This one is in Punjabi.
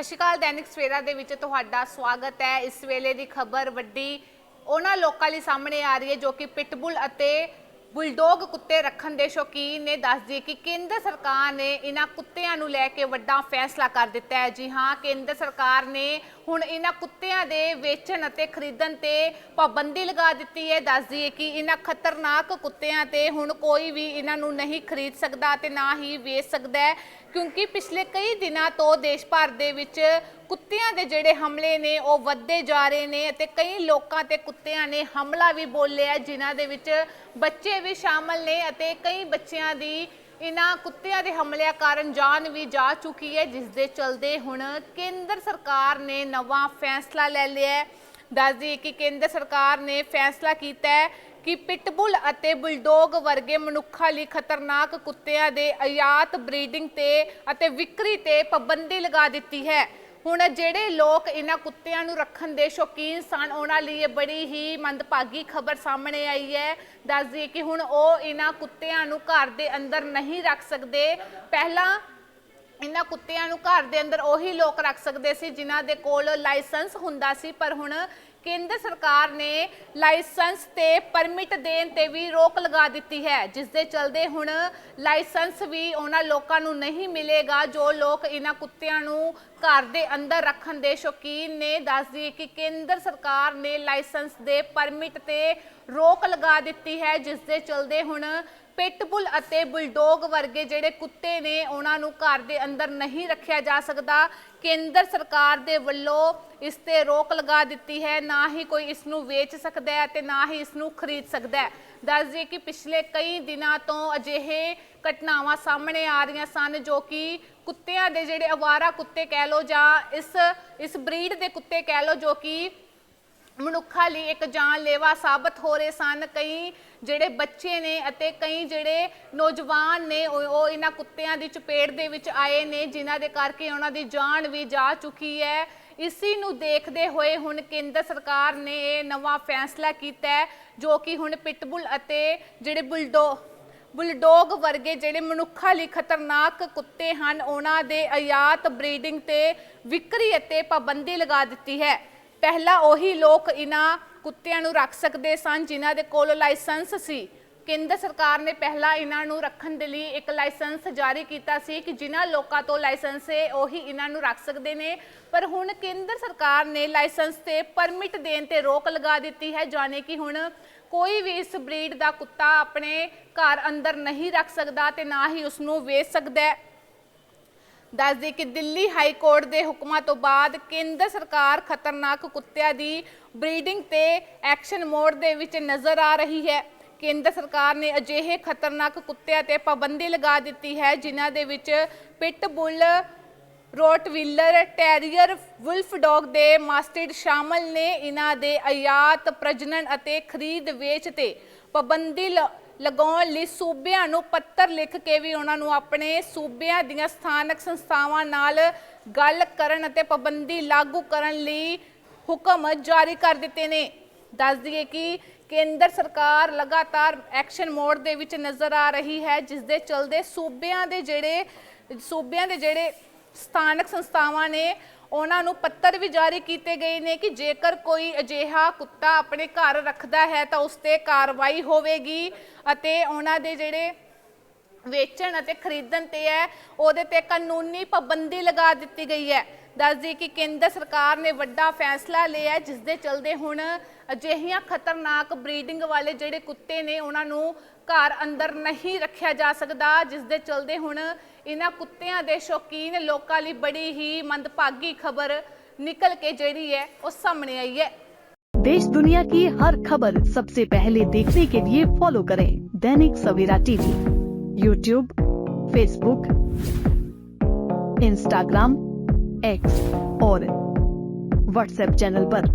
ਸਤਿ ਸ਼੍ਰੀ ਅਕਾਲ, ਦੈਨਿਕ ਸਵੇਰਾ ਦੇ ਵਿੱਚ ਤੁਹਾਡਾ ਸਵਾਗਤ ਹੈ। ਇਸ ਵੇਲੇ ਦੀ ਖਬਰ ਵੱਡੀ ਉਹਨਾਂ ਲੋਕਾਂ ਲਈ ਸਾਹਮਣੇ ਆ ਰਹੀ ਹੈ ਜੋ ਕਿ ਪਿਟਬੁਲ ਅਤੇ ਬੁਲਡੋਗ ਕੁੱਤੇ ਰੱਖਣ ਦੇ ਸ਼ੌਕੀਨ ਨੇ ਦੱਸ ਦਈਏ ਕਿ ਕੇਂਦਰ ਸਰਕਾਰ ਨੇ ਇਹਨਾਂ ਕੁੱਤਿਆਂ ਨੂੰ ਲੈ ਕੇ ਵੱਡਾ ਫੈਸਲਾ ਕਰ ਦਿੱਤਾ ਹੈ। ਜੀ ਹਾਂ, ਕੇਂਦਰ ਸਰਕਾਰ ਨੇ ਹੁਣ ਇਹਨਾਂ ਕੁੱਤਿਆਂ ਦੇ ਵੇਚਣ ਅਤੇ ਖਰੀਦਣ ਤੇ ਪਾਬੰਦੀ ਲਗਾ ਦਿੱਤੀ ਹੈ। ਦੱਸ ਦਈਏ ਕਿ ਇਹਨਾਂ ਖਤਰਨਾਕ ਕੁੱਤਿਆਂ ਤੇ ਹੁਣ ਕੋਈ ਵੀ ਇਹਨਾਂ ਨੂੰ ਨਹੀਂ ਖਰੀਦ ਸਕਦਾ ਤੇ ਨਾ ਹੀ ਵੇਚ ਸਕਦਾ ਹੈ। ਕਿਉਂਕਿ ਪਿਛਲੇ ਕਈ ਦਿਨਾਂ ਤੋਂ ਦੇਸ਼ ਭਰ ਦੇ ਵਿੱਚ ਕੁੱਤਿਆਂ ਦੇ ਜਿਹੜੇ ਹਮਲੇ ਨੇ, ਉਹ ਵੱਧਦੇ ਜਾ ਰਹੇ ਨੇ ਅਤੇ ਕਈ ਲੋਕਾਂ ਤੇ ਕੁੱਤਿਆਂ ਨੇ ਹਮਲਾ ਵੀ ਬੋਲਿਆ ਜਿਨ੍ਹਾਂ ਦੇ ਵਿੱਚ ਬੱਚੇ ਵੀ ਸ਼ਾਮਲ ਨੇ ਅਤੇ ਕਈ ਬੱਚਿਆਂ ਦੀ ਇਹਨਾਂ ਕੁੱਤਿਆਂ ਦੇ ਹਮਲਿਆਂ ਕਾਰਨ ਜਾਨ ਵੀ ਜਾ ਚੁੱਕੀ ਹੈ, ਜਿਸ ਦੇ ਚਲਦੇ ਹੁਣ ਕੇਂਦਰ ਸਰਕਾਰ ਨੇ ਨਵਾਂ ਫੈਸਲਾ ਲੈ ਲਿਆ ਹੈ। ਦੱਸ ਕਿ ਕੇਂਦਰ ਸਰਕਾਰ ਨੇ ਫੈਸਲਾ ਕੀਤਾ ਹੈ ਕਿ ਪਿਟਬੁਲ ਅਤੇ ਬੁਲਡੋਗ ਵਰਗੇ ਮਨੁੱਖਾਂ ਲਈ ਖਤਰਨਾਕ ਕੁੱਤਿਆਂ ਦੇ ਆਯਾਤ ਬਰੀਡਿੰਗ ਤੇ ਅਤੇ ਵਿਕਰੀ ਤੇ ਪਾਬੰਦੀ ਲਗਾ ਦਿੱਤੀ ਹੈ। ਹੁਣ ਜਿਹੜੇ ਲੋਕ ਇਹਨਾਂ ਕੁੱਤਿਆਂ ਨੂੰ ਰੱਖਣ ਦੇ ਸ਼ੌਕੀਨ ਸਨ, ਉਹਨਾਂ ਲਈ ਇਹ ਬੜੀ ਹੀ ਮੰਦਭਾਗੀ ਖਬਰ ਸਾਹਮਣੇ ਆਈ ਹੈ। ਦੱਸ ਦਈਏ ਕਿ ਹੁਣ ਉਹ ਇਹਨਾਂ ਕੁੱਤਿਆਂ ਨੂੰ ਘਰ ਦੇ ਅੰਦਰ ਨਹੀਂ ਰੱਖ ਸਕਦੇ। ਪਹਿਲਾਂ ਇਹਨਾਂ ਕੁੱਤਿਆਂ ਨੂੰ ਘਰ ਦੇ ਅੰਦਰ ਉਹੀ ਲੋਕ ਰੱਖ ਸਕਦੇ ਸੀ, ਜਿਨ੍ਹਾਂ ਦੇ ਕੋਲ ਲਾਇਸੈਂਸ ਹੁੰਦਾ ਸੀ, ਪਰ ਹੁਣ ਕੇਂਦਰ ਸਰਕਾਰ ਨੇ ਲਾਇਸੈਂਸ ਤੇ ਪਰਮਿਟ ਦੇਣ ਤੇ ਵੀ ਰੋਕ ਲਗਾ ਦਿੱਤੀ ਹੈ। ਜਿਸ ਦੇ ਚਲਦੇ ਹੁਣ ਲਾਇਸੈਂਸ ਵੀ ਉਹਨਾਂ ਲੋਕਾਂ ਨੂੰ ਨਹੀਂ ਮਿਲੇਗਾ, ਜੋ ਲੋਕ ਇਹਨਾਂ ਕੁੱਤਿਆਂ ਨੂੰ ਘਰ ਦੇ ਅੰਦਰ ਰੱਖਣ ਦੇ ਸ਼ੌਕੀਨ ਨੇ। ਦੱਸਦੀ ਕਿ ਕੇਂਦਰ ਸਰਕਾਰ ਨੇ ਲਾਇਸੈਂਸ ਦੇ ਪਰਮਿਟ ਤੇ ਰੋਕ ਲਗਾ ਦਿੱਤੀ ਹੈ। ਜਿਸ ਦੇ ਚਲਦੇ ਹੁਣ ਪਿਟਬੁਲ ਅਤੇ ਬੁਲਡੋਗ ਵਰਗੇ ਜਿਹੜੇ ਕੁੱਤੇ ਨੇ, ਉਹਨਾਂ ਨੂੰ ਘਰ ਦੇ ਅੰਦਰ ਨਹੀਂ ਰੱਖਿਆ ਜਾ ਸਕਦਾ। ਕੇਂਦਰ ਸਰਕਾਰ ਦੇ ਵੱਲੋਂ ਇਸ ਤੇ ਰੋਕ ਲਗਾ ਦਿੱਤੀ ਹੈ। ਨਾ ਹੀ ਕੋਈ ਇਸ ਨੂੰ ਵੇਚ ਸਕਦਾ ਹੈ ਤੇ ਨਾ ਹੀ ਇਸ ਨੂੰ ਖਰੀਦ ਸਕਦਾ ਹੈ। ਦੱਸ ਦਈਏ ਕਿ ਪਿਛਲੇ ਕਈ ਦਿਨਾਂ ਤੋਂ ਅਜਿਹੇ ਘਟਨਾਵਾਂ ਸਾਹਮਣੇ ਆ ਰਹੀਆਂ ਸਨ, ਜੋ ਕਿ ਕੁੱਤਿਆਂ ਦੇ ਜਿਹੜੇ ਅਵਾਰਾ ਕੁੱਤੇ ਕਹਿ ਲੋ ਜਾਂ ਇਸ ਇਸ ਬਰੀਡ ਦੇ ਕੁੱਤੇ ਕਹਿ ਲੋ ਜੋ ਕਿ ਮਨੁੱਖਾਂ ਲਈ ਇੱਕ ਜਾਨਲੇਵਾ ਸਾਬਤ ਹੋ ਰਹੇ ਸਨ। ਕਈ ਜਿਹੜੇ ਬੱਚੇ ਨੇ ਅਤੇ ਕਈ ਜਿਹੜੇ ਨੌਜਵਾਨ ਨੇ, ਉਹ ਉਹ ਇਹਨਾਂ ਕੁੱਤਿਆਂ ਦੀ ਚਪੇਟ ਦੇ ਵਿੱਚ ਆਏ ਨੇ, ਜਿਨ੍ਹਾਂ ਦੇ ਕਰਕੇ ਉਹਨਾਂ ਦੀ ਜਾਨ ਵੀ ਜਾ ਚੁੱਕੀ ਹੈ। ਇਸੀ ਨੂੰ ਦੇਖਦੇ ਹੋਏ ਹੁਣ ਕੇਂਦਰ ਸਰਕਾਰ ਨੇ ਇਹ ਨਵਾਂ ਫੈਸਲਾ ਕੀਤਾ ਹੈ, ਜੋ ਕਿ ਹੁਣ ਪਿਟਬੁਲ ਅਤੇ ਜਿਹੜੇ ਬੁਲਡੋ, ਬੁਲਡੋਗ ਵਰਗੇ ਜਿਹੜੇ ਮਨੁੱਖਾਂ ਲਈ ਖਤਰਨਾਕ ਕੁੱਤੇ ਹਨ, ਉਹਨਾਂ ਦੇ ਆਯਾਤ ਬਰੀਡਿੰਗ ਤੇ ਵਿਕਰੀ ਅਤੇ ਪਾਬੰਦੀ ਲਗਾ ਦਿੱਤੀ ਹੈ। ਪਹਿਲਾਂ ਉਹੀ ਲੋਕ ਇਹਨਾਂ ਕੁੱਤਿਆਂ ਨੂੰ ਰੱਖ ਸਕਦੇ ਸਨ ਜਿਨ੍ਹਾਂ ਦੇ ਕੋਲ ਲਾਇਸੈਂਸ ਸੀ। ਕੇਂਦਰ ਸਰਕਾਰ ਨੇ ਪਹਿਲਾਂ ਇਹਨਾਂ ਨੂੰ ਰੱਖਣ ਦੇ ਲਈ ਇੱਕ ਲਾਇਸੈਂਸ ਜਾਰੀ ਕੀਤਾ ਸੀ ਕਿ ਜਿਨ੍ਹਾਂ ਲੋਕਾਂ ਤੋਂ ਲਾਇਸੈਂਸ ਹੈ, ਉਹੀ ਇਹਨਾਂ ਨੂੰ ਰੱਖ ਸਕਦੇ ਨੇ। ਪਰ ਹੁਣ ਕੇਂਦਰ ਸਰਕਾਰ ਨੇ ਲਾਇਸੈਂਸ ਤੇ ਪਰਮਿਟ ਦੇਣ ਤੇ ਰੋਕ ਲਗਾ ਦਿੱਤੀ ਹੈ, ਜਾਣੇ ਕਿ ਹੁਣ ਕੋਈ ਵੀ ਇਸ ਬਰੀਡ ਦਾ ਕੁੱਤਾ ਆਪਣੇ ਘਰ ਅੰਦਰ ਨਹੀਂ ਰੱਖ ਸਕਦਾ ਤੇ ਨਾ ਹੀ ਉਸ ਨੂੰ ਵੇਚ ਸਕਦਾ ਹੈ। ਦੱਸ ਦੇ ਕਿ ਦਿੱਲੀ ਹਾਈ ਕੋਰਟ ਦੇ ਹੁਕਮਾਂ ਤੋਂ ਬਾਅਦ ਕੇਂਦਰ ਸਰਕਾਰ ਖਤਰਨਾਕ ਕੁੱਤਿਆਂ ਦੀ ਬਰੀਡਿੰਗ ਤੇ ਐਕਸ਼ਨ ਮੋਡ ਦੇ ਵਿੱਚ ਨਜ਼ਰ ਆ ਰਹੀ ਹੈ। ਕੇਂਦਰ ਸਰਕਾਰ ਨੇ ਅਜਿਹੇ ਖਤਰਨਾਕ ਕੁੱਤਿਆਂ ਤੇ ਪਾਬੰਦੀ ਲਗਾ ਦਿੱਤੀ ਹੈ, ਜਿਨ੍ਹਾਂ ਦੇ ਵਿੱਚ pit bull rottweiler, terrier, wolf dog ਦੇ ਮਾਸਟਿਡ ਸ਼ਾਮਲ ਨੇ। ਇਹਨਾਂ ਦੇ ਆਯਾਤ, ਪ੍ਰਜਨਨ ਅਤੇ ਖਰੀਦ ਵੇਚ ਤੇ ਪਾਬੰਦੀ ਲ- ਲਗਾਉਣ ਲਈ ਸੂਬਿਆਂ ਨੂੰ ਪੱਤਰ ਲਿਖ ਕੇ ਵੀ ਉਹਨਾਂ ਨੂੰ ਆਪਣੇ ਸੂਬਿਆਂ ਦੀਆਂ ਸਥਾਨਕ ਸੰਸਥਾਵਾਂ ਨਾਲ ਗੱਲ ਕਰਨ ਅਤੇ ਪਾਬੰਦੀ ਲਾਗੂ ਕਰਨ ਲਈ ਹੁਕਮ ਜਾਰੀ ਕਰ ਦਿੱਤੇ ਨੇ। ਦੱਸ ਦਈਏ ਕਿ ਕੇਂਦਰ ਸਰਕਾਰ ਲਗਾਤਾਰ ਐਕਸ਼ਨ ਮੋਡ ਦੇ ਵਿੱਚ ਨਜ਼ਰ ਆ ਰਹੀ ਹੈ, ਜਿਸ ਦੇ ਚਲਦੇ ਸੂਬਿਆਂ ਦੇ ਜਿਹੜੇ, ਸੂਬਿਆਂ ਦੇ ਜਿਹੜੇ ਸਥਾਨਕ ਸੰਸਥਾਵਾਂ ਨੇ ਉਹਨਾਂ ਨੂੰ ਪੱਤਰ ਵੀ ਜਾਰੀ ਕੀਤੇ ਗਏ ਨੇ ਕਿ ਜੇਕਰ ਕੋਈ ਅਜਿਹਾ ਕੁੱਤਾ ਆਪਣੇ ਘਰ ਰੱਖਦਾ ਹੈ ਤਾਂ ਉਸ ਤੇ ਕਾਰਵਾਈ ਹੋਵੇਗੀ ਅਤੇ ਉਹਨਾਂ ਦੇ ਜਿਹੜੇ ਵੇਚਣ ਅਤੇ ਖਰੀਦਣ ਤੇ ਹੈ ਉਹਦੇ ਤੇ ਕਾਨੂੰਨੀ ਪਾਬੰਦੀ ਲਗਾ ਦਿੱਤੀ ਗਈ ਹੈ। ਦੱਸਦੀ ਕਿ ਕੇਂਦਰ ਸਰਕਾਰ ਨੇ ਵੱਡਾ ਫੈਸਲਾ ਲਿਆ ਹੈ, ਜਿਸ ਦੇ ਚਲਦੇ ਹੁਣ ਅਜਿਹੀਆਂ ਖਤਰਨਾਕ ਬਰੀਡਿੰਗ ਵਾਲੇ ਜਿਹੜੇ ਕੁੱਤੇ ਨੇ ਉਹਨਾਂ ਨੂੰ ਘਰ ਅੰਦਰ ਨਹੀਂ ਰੱਖਿਆ ਜਾ ਸਕਦਾ ਜਿਸ ਦੇ ਚਲਦੇ ਹੁਣ ਇਹਨਾਂ ਕੁੱਤਿਆਂ ਦੇ ਸ਼ੌਕੀਨ ਲੋਕਾਂ ਲਈ ਬੜੀ ਹੀ ਮੰਦਭਾਗੀ ਖਬਰ ਨਿਕਲ ਕੇ ਜਿਹੜੀ ਹੈ ਉਹ ਸਾਹਮਣੇ ਆਈ ਹੈ देश दुनिया की हर खबर सबसे पहले देखने के लिए फॉलो करें Dainik Savera TV YouTube Facebook Instagram X और व्हाट्सएप चैनल पर।